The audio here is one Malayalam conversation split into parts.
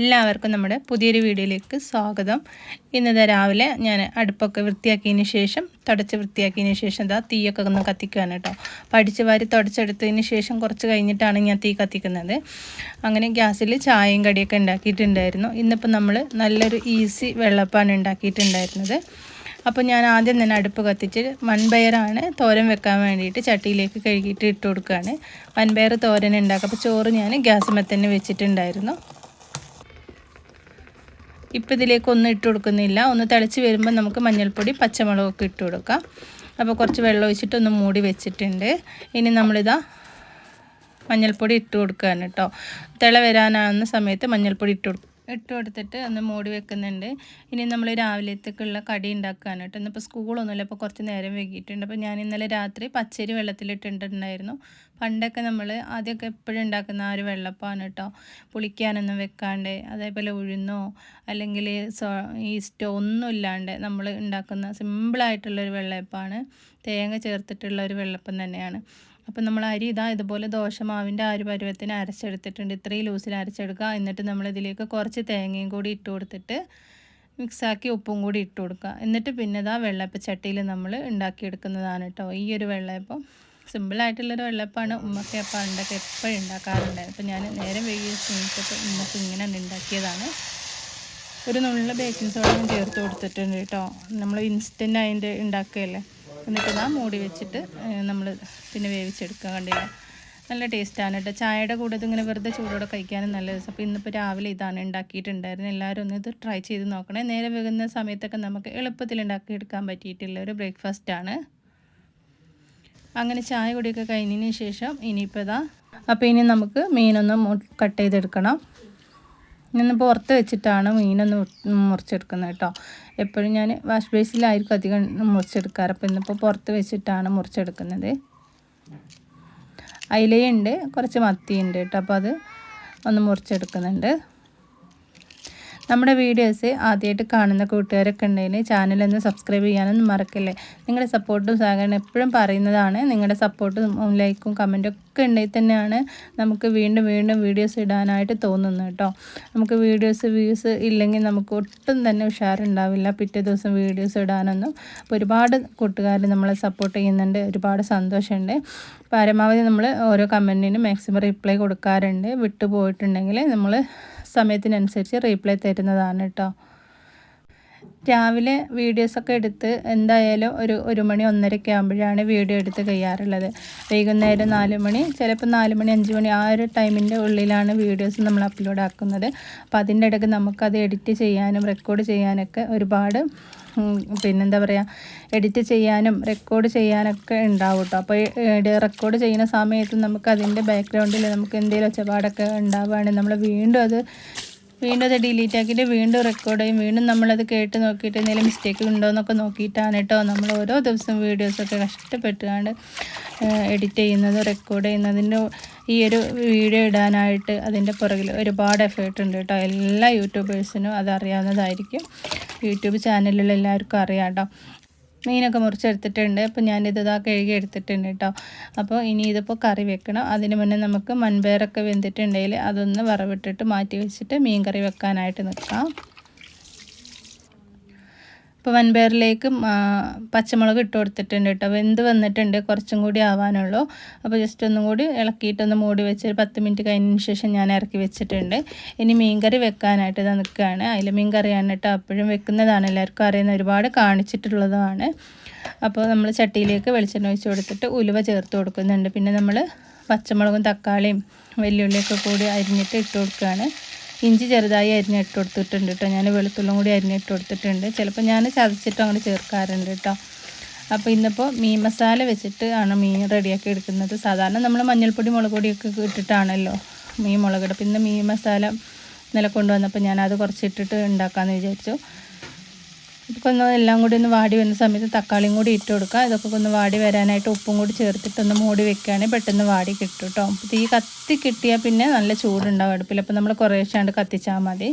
എല്ലാവർക്കും നമ്മുടെ പുതിയൊരു വീഡിയോയിലേക്ക് സ്വാഗതം. ഇന്നത്തെ രാവിലെ ഞാൻ അടുപ്പൊക്കെ വൃത്തിയാക്കിയതിന് ശേഷം തുടച്ച് വൃത്തിയാക്കിയതിന് ശേഷം ഇതാ തീയൊക്കെ ഒന്ന് കത്തിക്കുകയാണ് കേട്ടോ. പഠിച്ച് വാരി തുടച്ചെടുത്തതിന് ശേഷം കുറച്ച് കഴിഞ്ഞിട്ടാണ് ഞാൻ തീ കത്തിക്കുന്നത്. അങ്ങനെ ഗ്യാസിൽ ചായയും കടിയൊക്കെ ഉണ്ടാക്കിയിട്ടുണ്ടായിരുന്നു. ഇന്നിപ്പോൾ നമ്മൾ നല്ലൊരു ഈസി വെള്ളപ്പാണ് ഉണ്ടാക്കിയിട്ടുണ്ടായിരുന്നത്. അപ്പോൾ ഞാൻ ആദ്യം തന്നെ അടുപ്പ് കത്തിച്ച് മൺപയറാണ് തോരൻ വെക്കാൻ വേണ്ടിയിട്ട് ചട്ടിയിലേക്ക് കഴുകിയിട്ട് ഇട്ട് കൊടുക്കുകയാണ്. മൺപയർ തോരൻ ഉണ്ടാക്കുക. അപ്പോൾ ചോറ് ഞാൻ ഗ്യാസ് തന്നെ വെച്ചിട്ടുണ്ടായിരുന്നു. ഇപ്പം ഇതിലേക്ക് ഒന്നും ഇട്ട് കൊടുക്കുന്നില്ല. ഒന്ന് തിളച്ച് വരുമ്പോൾ നമുക്ക് മഞ്ഞൾപ്പൊടി പച്ചമുളകൊക്കെ ഇട്ട് കൊടുക്കാം. അപ്പോൾ കുറച്ച് വെള്ളം ഒഴിച്ചിട്ട് ഒന്ന് മൂടി വെച്ചിട്ടുണ്ട്. ഇനി നമ്മളിതാ മഞ്ഞൾപ്പൊടി ഇട്ട് കൊടുക്കുകയാണ് കേട്ടോ. തിള വരാനാകുന്ന സമയത്ത് മഞ്ഞൾപ്പൊടി ഇട്ട് കൊടുക്കും ഇട്ട് കൊടുത്തിട്ട് ഒന്ന് മൂടി വെക്കുന്നുണ്ട്. ഇനി നമ്മൾ രാവിലത്തേക്കുള്ള കടി ഉണ്ടാക്കുകയാണ് കേട്ടോ. ഇന്നിപ്പോൾ സ്കൂളൊന്നുമില്ല അപ്പോൾ കുറച്ച് നേരം വൈകിയിട്ടുണ്ട് അപ്പോൾ ഞാൻ ഇന്നലെ രാത്രി പച്ചരി വെള്ളത്തിലിട്ടിട്ടുണ്ടായിരുന്നു പണ്ടൊക്കെ നമ്മൾ ആദ്യമൊക്കെ എപ്പോഴും ഉണ്ടാക്കുന്ന ആ ഒരു വെള്ളപ്പാണ് കേട്ടോ. പുളിക്കാനൊന്നും വെക്കാണ്ട് അതേപോലെ ഉഴുന്നോ അല്ലെങ്കിൽ ഈസ്റ്റോ ഒന്നും ഇല്ലാണ്ട് നമ്മൾ ഉണ്ടാക്കുന്ന സിമ്പിളായിട്ടുള്ളൊരു വെള്ളയപ്പാണ്. തേങ്ങ ചേർത്തിട്ടുള്ള ഒരു വെള്ളപ്പം തന്നെയാണ്. അപ്പം നമ്മൾ അരി ഇതാ ഇതുപോലെ ദോശമാവിന്റെ ആ ഒരു പരുവത്തിന് അരച്ചെടുത്തിട്ടുണ്ട്. ഇത്രയും ലൂസിൽ അരച്ചെടുക്കുക. എന്നിട്ട് നമ്മളിതിലേക്ക് കുറച്ച് തേങ്ങയും കൂടി ഇട്ട് കൊടുത്തിട്ട് മിക്സാക്കി ഉപ്പും കൂടി ഇട്ട് കൊടുക്കുക. എന്നിട്ട് പിന്നെ ഇതാ വെള്ളപ്പച്ചട്ടിയിൽ നമ്മൾ ഉണ്ടാക്കിയെടുക്കുന്നതാണ് കേട്ടോ. ഈ ഒരു വെള്ളയപ്പം സിമ്പിളായിട്ടുള്ളൊരു വെള്ളപ്പാണ് ഉമ്മക്ക് ഉണ്ടൊക്കെ എപ്പോഴും ഉണ്ടാക്കാറുണ്ടായിരുന്നു അപ്പോൾ ഞാൻ നേരെ വൈകിയ സ്നേഹിച്ചിട്ട് ഉമ്മക്ക് ഇങ്ങനെ ഉണ്ടാക്കിയതാണ്. ഒരു നുള്ള ബേക്കിംഗ് സോഡ ചേർത്ത് കൊടുത്തിട്ടുണ്ട് കേട്ടോ. നമ്മൾ ഇൻസ്റ്റന്റ് അതിന്റെ ഉണ്ടാക്കുകയല്ലേ? എന്നിട്ട് നാം മൂടി വെച്ചിട്ട് നമ്മൾ പിന്നെ വേവിച്ചെടുക്കുക. കണ്ടില്ല? നല്ല ടേസ്റ്റാണ് കേട്ടോ ചായയുടെ കൂടെ ഇതിങ്ങനെ വെറുതെ ചൂടോടെ കഴിക്കാനും നല്ല രസം അപ്പോൾ ഇന്നിപ്പോൾ രാവിലെ ഇതാണ് ഉണ്ടാക്കിയിട്ടുണ്ടായിരുന്നത് എല്ലാവരും ഒന്ന് ഇത് ട്രൈ ചെയ്ത് നോക്കണേ. നേരെ വെകുന്ന സമയത്തൊക്കെ നമുക്ക് എളുപ്പത്തിൽ ഉണ്ടാക്കിയെടുക്കാൻ പറ്റിയിട്ടുള്ള ഒരു ബ്രേക്ക്ഫാസ്റ്റാണ് അങ്ങനെ ചായ കുടിയൊക്കെ കഴിഞ്ഞതിന് ശേഷം ഇനിയിപ്പോൾ ഇതാ അപ്പോൾ ഇനി നമുക്ക് മീനൊന്ന് കട്ട് ചെയ്തെടുക്കണം. ഇന്ന് പുറത്ത് വെച്ചിട്ടാണ് മീനൊന്ന് മുറിച്ചെടുക്കുന്നത് കേട്ടോ. എപ്പോഴും ഞാൻ വാഷ് ബേസിലായിരിക്കും അധികം മുറിച്ചെടുക്കാറ്. അപ്പോൾ ഇന്നിപ്പോൾ പുറത്ത് വെച്ചിട്ടാണ് മുറിച്ചെടുക്കുന്നത്. അയിലയുണ്ട് കുറച്ച് മത്തിയുണ്ട് കേട്ടോ. അപ്പോൾ അത് ഒന്ന് മുറിച്ചെടുക്കുന്നുണ്ട്. നമ്മുടെ വീഡിയോസ് ആദ്യമായിട്ട് കാണുന്ന കൂട്ടുകാരൊക്കെ ഉണ്ടെങ്കിൽ ചാനലൊന്ന് സബ്സ്ക്രൈബ് ചെയ്യാനൊന്നും മറക്കല്ലേ? നിങ്ങളുടെ സപ്പോർട്ടും സഹകരണം എപ്പോഴും പറയുന്നതാണ്. നിങ്ങളുടെ സപ്പോർട്ടും ലൈക്കും കമന്റും ഒക്കെ ഉണ്ടെങ്കിൽ തന്നെയാണ് നമുക്ക് വീണ്ടും വീണ്ടും വീഡിയോസ് ഇടാനായിട്ട് തോന്നുന്നത് കേട്ടോ. നമുക്ക് വീഡിയോസ് വ്യൂസ് ഇല്ലെങ്കിൽ നമുക്ക് ഒട്ടും തന്നെ ഉഷാറുണ്ടാവില്ല. പിറ്റേ ദിവസം വീഡിയോസ് ഇടാനൊന്നും. അപ്പോൾ ഒരുപാട് കൂട്ടുകാർ നമ്മളെ സപ്പോർട്ട് ചെയ്യുന്നുണ്ട്. ഒരുപാട് സന്തോഷമുണ്ട്. പരമാവധി നമ്മൾ ഓരോ കമന്റിനും മാക്സിമം റിപ്ലൈ കൊടുക്കാറുണ്ട്. വിട്ടുപോയിട്ടുണ്ടെങ്കിൽ നമ്മൾ സമയത്തിനനുസരിച്ച് റീപ്ലൈ തരുന്നതാണ് കേട്ടോ രാവിലെ വീഡിയോസൊക്കെ എടുത്ത് എന്തായാലും ഒരു ഒരു മണി ഒന്നരയ്ക്ക് ആകുമ്പോഴാണ് വീഡിയോ എടുത്ത് കഴിയാറുള്ളത്. വൈകുന്നേരം നാല് മണി ചിലപ്പോൾ നാല് മണി അഞ്ച് മണി ആ ഒരു ടൈമിന്റെ ഉള്ളിലാണ് വീഡിയോസ് നമ്മൾ അപ്ലോഡ് ആക്കുന്നത്. അപ്പോൾ അതിന്റെ ഇടയ്ക്ക് നമുക്കത് എഡിറ്റ് ചെയ്യാനും റെക്കോർഡ് ചെയ്യാനൊക്കെ ഒരുപാട് പിന്നെന്താ പറയുക എഡിറ്റ് ചെയ്യാനും റെക്കോർഡ് ചെയ്യാനൊക്കെ ഉണ്ടാവും കേട്ടോ അപ്പോൾ റെക്കോർഡ് ചെയ്യുന്ന സമയത്ത് നമുക്ക് അതിന്റെ ബാക്ക്ഗ്രൗണ്ടിൽ നമുക്ക് എന്തെങ്കിലും ഒച്ചപാടൊക്കെ ഉണ്ടാവുകയാണെങ്കിൽ നമ്മൾ വീണ്ടും അത് വീണ്ടും അത് ഡിലീറ്റ് ആക്കിയിട്ട് വീണ്ടും റെക്കോർഡ് ചെയ്യും. വീണ്ടും നമ്മളത് കേട്ട് നോക്കിയിട്ട് എന്തെങ്കിലും മിസ്റ്റേക്ക് ഉണ്ടോ എന്നൊക്കെ നോക്കിയിട്ടാണ് കേട്ടോ നമ്മൾ ഓരോ ദിവസവും വീഡിയോസൊക്കെ കഷ്ടപ്പെട്ടുകൊണ്ട് എഡിറ്റ് ചെയ്യുന്നത് റെക്കോർഡ് ചെയ്യുന്നതിന്റെ ഈ ഒരു വീഡിയോ ഇടാനായിട്ട് അതിന്റെ പുറകിൽ ഒരുപാട് എഫേർട്ട് ഉണ്ട് കേട്ടോ എല്ലാ യൂട്യൂബേഴ്സിനും അത് അറിയാവുന്നതായിരിക്കും. യൂട്യൂബ് ചാനലിലുള്ള എല്ലാവർക്കും അറിയാം കേട്ടോ മീനൊക്കെ മുറിച്ചെടുത്തിട്ടുണ്ട്. അപ്പോൾ ഞാനിത് ഇതാ കഴുകി എടുത്തിട്ടുണ്ട് കേട്ടോ അപ്പോൾ ഇനി ഇതിപ്പോൾ കറി വെക്കണം. അതിന് മുന്നേ നമുക്ക് മൺപയറൊക്കെ വെന്തിട്ടുണ്ടെങ്കിൽ അതൊന്ന് വറവിട്ടിട്ട് മാറ്റി വെച്ചിട്ട് മീൻ കറി വെക്കാനായിട്ട് നിൽക്കാം ഇപ്പോൾ വൻപയറിലേക്ക് പച്ചമുളക് ഇട്ട് കൊടുത്തിട്ടുണ്ട് കേട്ടോ. വെന്ത് വന്നിട്ടുണ്ട് കുറച്ചും കൂടി ആവാനുള്ളൂ. അപ്പോൾ ജസ്റ്റ് ഒന്നും കൂടി ഇളക്കിയിട്ടൊന്ന് മൂടി വെച്ച് ഒരു പത്ത് മിനിറ്റ് കഴിഞ്ഞതിന് ശേഷം ഞാൻ ഇറക്കി വെച്ചിട്ടുണ്ട്. ഇനി മീൻകറി വെക്കാനായിട്ട് ഇത് നിൽക്കുകയാണ്. അതിൽ മീൻ കറിയാണ് കേട്ടോ. അപ്പോഴും വെക്കുന്നതാണ്. എല്ലാവർക്കും അറിയുന്ന ഒരുപാട് കാണിച്ചിട്ടുള്ളതാണ് അപ്പോൾ നമ്മൾ ചട്ടിയിലേക്ക് വെളിച്ചെണ്ണ ഒഴിച്ച് കൊടുത്തിട്ട് ഉലുവ ചേർത്ത് കൊടുക്കുന്നുണ്ട്. പിന്നെ നമ്മൾ പച്ചമുളകും തക്കാളിയും വെല്ലുള്ളിയൊക്കെ കൂടി അരിഞ്ഞിട്ട് ഇട്ട് കൊടുക്കുകയാണ്. ഇഞ്ചി ചെറുതായി അരിഞ്ഞിട്ട് കൊടുത്തിട്ടുണ്ട് കേട്ടോ. ഞാൻ വെളുത്തുള്ളും കൂടി അരിഞ്ഞിട്ട് കൊടുത്തിട്ടുണ്ട്. ചിലപ്പോൾ ഞാൻ ചതച്ചിട്ട് അങ്ങോട്ട് ചേർക്കാറുണ്ട് കേട്ടോ. അപ്പോൾ ഇന്നിപ്പോൾ മീൻ മസാല വെച്ചിട്ട് ആണ് മീൻ റെഡിയാക്കി എടുക്കുന്നത്. സാധാരണ നമ്മൾ മഞ്ഞൾപ്പൊടി മുളക് പൊടിയൊക്കെ ഇട്ടിട്ടാണല്ലോ മീൻ മുളകിടും പിന്നെ മീൻ മസാല ഇന്നലെ കൊണ്ടുവന്നപ്പോൾ ഞാനത് കുറച്ചിട്ടിട്ട് ഉണ്ടാക്കാമെന്ന് വിചാരിച്ചു. ഇതൊക്കെ ഒന്ന് എല്ലാം കൂടി ഒന്ന് വാടി വരുന്ന സമയത്ത് തക്കാളിയും കൂടി ഇട്ട് കൊടുക്കുക. ഇതൊക്കെ ഒന്ന് വാടി വരാനായിട്ട് ഉപ്പും കൂടി ചേർത്തിട്ട് ഒന്ന് മൂടി വെക്കുകയാണെങ്കിൽ പെട്ടെന്ന് വാടി കിട്ടും കേട്ടോ തീ കത്തി കിട്ടിയാൽ പിന്നെ നല്ല ചൂടുണ്ടാവും അടുപ്പിൽ. അപ്പോൾ നമ്മൾ കുറേശ്ശാണ്ട് കത്തിച്ചാൽ മതി.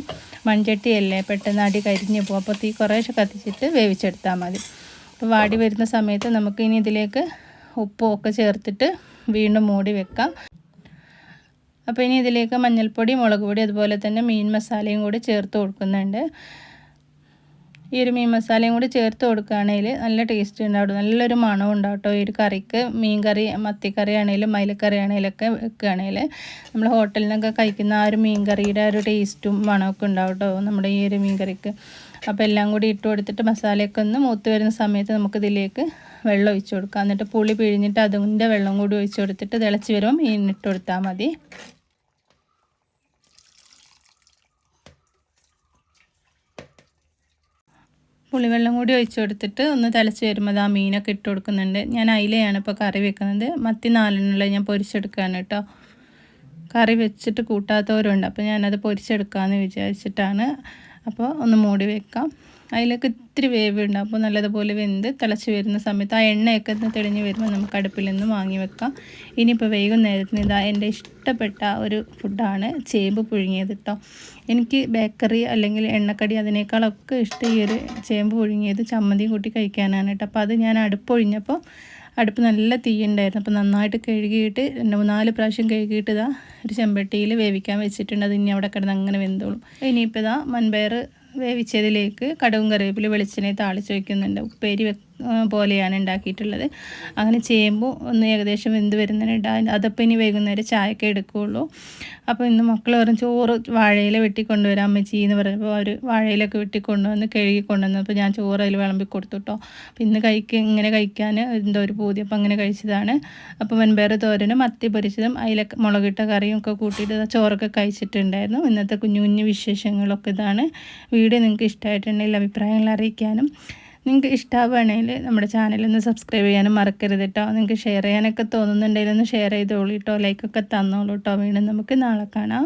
മൺചട്ടിയല്ലേ? പെട്ടെന്ന് അടി കരിഞ്ഞ് പോകും. അപ്പോൾ തീ കുറേശ്ശെ കത്തിച്ചിട്ട് വേവിച്ചെടുത്താൽ മതി. അപ്പോൾ വാടി വരുന്ന സമയത്ത് നമുക്ക് ഇനി ഇതിലേക്ക് ഉപ്പും ഒക്കെ ചേർത്തിട്ട് വീണ്ടും മൂടി വെക്കാം. അപ്പോൾ ഇനി ഇതിലേക്ക് മഞ്ഞൾപ്പൊടി മുളക് പൊടി അതുപോലെ തന്നെ മീൻ മസാലയും കൂടി ചേർത്ത് കൊടുക്കുന്നുണ്ട്. ഈ ഒരു മീൻ മസാലയും കൂടി ചേർത്ത് കൊടുക്കുകയാണെങ്കിൽ നല്ല ടേസ്റ്റ് ഉണ്ടാവും. നല്ലൊരു മണം ഉണ്ടാവും കേട്ടോ ഈ ഒരു കറിക്ക് മീൻ കറി മത്തിക്കറി ആണെങ്കിലും മയിലക്കറി ആണെങ്കിലൊക്കെ വെക്കുകയാണെങ്കിൽ നമ്മൾ ഹോട്ടലിൽ നിന്നൊക്കെ കഴിക്കുന്ന ആ ഒരു മീൻ കറിയുടെ ഒരു ടേസ്റ്റും മണമൊക്കെ ഉണ്ടാവും കേട്ടോ നമ്മുടെ ഈ ഒരു മീൻ കറിക്ക്. അപ്പോൾ എല്ലാം കൂടി ഇട്ട് കൊടുത്തിട്ട് മസാലയൊക്കെ ഒന്ന് മൂത്ത് വരുന്ന സമയത്ത് നമുക്ക് ഇതിലേക്ക് വെള്ളം ഒഴിച്ച് കൊടുക്കാം. എന്നിട്ട് പുളി പിഴിഞ്ഞിട്ട് അതിന്റെ വെള്ളം കൂടി ഒഴിച്ച് കൊടുത്തിട്ട് തിളച്ച് വരുമ്പോൾ മീൻ ഇട്ട് കൊടുത്താൽ മതി. പുളിവെള്ളം കൂടി ഒഴിച്ചു കൊടുത്തിട്ട് ഒന്ന് തിളച്ച് വരുമ്പോൾ ആ മീനൊക്കെ ഇട്ട് കൊടുക്കുന്നുണ്ട്. ഞാൻ അയിലയാണ് ഇപ്പോൾ കറി വെക്കുന്നത്. മത്തി നാലെണ്ണുള്ള ഞാൻ പൊരിച്ചെടുക്കുകയാണ് കേട്ടോ. കറി വെച്ചിട്ട് കൂട്ടാത്തവരുണ്ട്. അപ്പോൾ ഞാനത് പൊരിച്ചെടുക്കാമെന്ന് വിചാരിച്ചിട്ടാണ്. അപ്പോൾ ഒന്ന് മൂടി വെക്കാം. അതിലേക്ക് ഇത്തിരി വേവുണ്ട്. അപ്പോൾ നല്ലതുപോലെ വെന്ത് തിളച്ച് വരുന്ന സമയത്ത് ആ എണ്ണയൊക്കെ തെളിഞ്ഞ് വരുമ്പോൾ നമുക്ക് അടുപ്പിൽ നിന്ന് വാങ്ങി വെക്കാം. ഇനിയിപ്പോൾ വൈകുന്നേരത്തിന് ഇതാ എന്റെ ഇഷ്ടപ്പെട്ട ഒരു ഫുഡാണ് ചേമ്പ് പുഴുങ്ങിയത് കേട്ടോ. എനിക്ക് ബേക്കറി അല്ലെങ്കിൽ എണ്ണക്കടി അതിനേക്കാളൊക്കെ ഇഷ്ടം ഈ ഒരു ചേമ്പ് പുഴുങ്ങിയത് ചമ്മന്തി കൂട്ടി കഴിക്കാനാണ് കേട്ടോ. അപ്പോൾ അത് ഞാൻ അടുപ്പൊഴിഞ്ഞപ്പോൾ അടുപ്പ് നല്ല തീ ഉണ്ടായിരുന്നു അപ്പോൾ നന്നായിട്ട് കഴുകിയിട്ട് രണ്ട് മൂന്നാൽ പ്രാവശ്യം കഴുകിയിട്ട് ഇതാ ഒരു ചെമ്പട്ടിയിൽ വേവിക്കാൻ വെച്ചിട്ടുണ്ട്. അത് ഇനി അവിടെ കിടന്ന് അങ്ങനെ വെന്തോളും. ഇനിയിപ്പോൾ ഇതാ മൺപയർ വേവിച്ചതിലേക്ക് കടവും കറിവേപ്പില വെളിച്ചെണ്ണ താളിച്ച് വയ്ക്കുന്നുണ്ട് ഉപ്പേരി പോലെയാണ് ഉണ്ടാക്കിയിട്ടുള്ളത്. അങ്ങനെ ചെയ്യുമ്പോൾ ഒന്ന് ഏകദേശം വെന്ത് വരുന്നതിനിട അതപ്പോൾ ഇനി വൈകുന്നേരം ചായക്കെ എടുക്കുകയുള്ളൂ അപ്പോൾ ഇന്ന് മക്കൾ പറഞ്ഞു ചോറ് വാഴയില വെട്ടിക്കൊണ്ടുവരാം അമ്മച്ചി എന്ന് പറഞ്ഞപ്പോൾ അവർ വാഴയിലൊക്കെ വെട്ടിക്കൊണ്ടുവന്ന് കഴുകി കൊണ്ടുവന്നപ്പോൾ ഞാൻ ചോറ് അതിൽ വിളമ്പി കൊടുത്തുട്ടോ അപ്പോൾ ഇന്ന് കഴിക്കുക ഇങ്ങനെ കഴിക്കാൻ എന്തോ ഒരു പൂതി അപ്പോൾ അങ്ങനെ കഴിച്ചതാണ്. അപ്പോൾ വെൻപയർ തോരനും മത്തി പൊരിച്ചതും അതിലൊക്കെ മുളകിട്ട കറിയും ഒക്കെ കൂട്ടിയിട്ട് ചോറൊക്കെ കഴിച്ചിട്ടുണ്ടായിരുന്നു. ഇന്നത്തെ കുഞ്ഞു കുഞ്ഞു വിശേഷങ്ങളൊക്കെ ഇതാണ്. വീഡിയോ നിങ്ങൾക്ക് ഇഷ്ടമായിട്ടുണ്ടെങ്കിൽ അഭിപ്രായങ്ങൾ അറിയിക്കാനും നിങ്ങൾക്ക് ഇഷ്ടമാവുകയാണെങ്കിൽ നമ്മുടെ ചാനലൊന്ന് സബ്സ്ക്രൈബ് ചെയ്യാനും മറക്കരുത് കേട്ടോ നിങ്ങൾക്ക് ഷെയർ ചെയ്യാനൊക്കെ തോന്നുന്നുണ്ടെങ്കിൽ ഒന്ന് ഷെയർ ചെയ്തോളൂ കേട്ടോ ലൈക്കൊക്കെ തന്നോളൂ കേട്ടോ വീണ്ടും നമുക്ക് നാളെ കാണാം.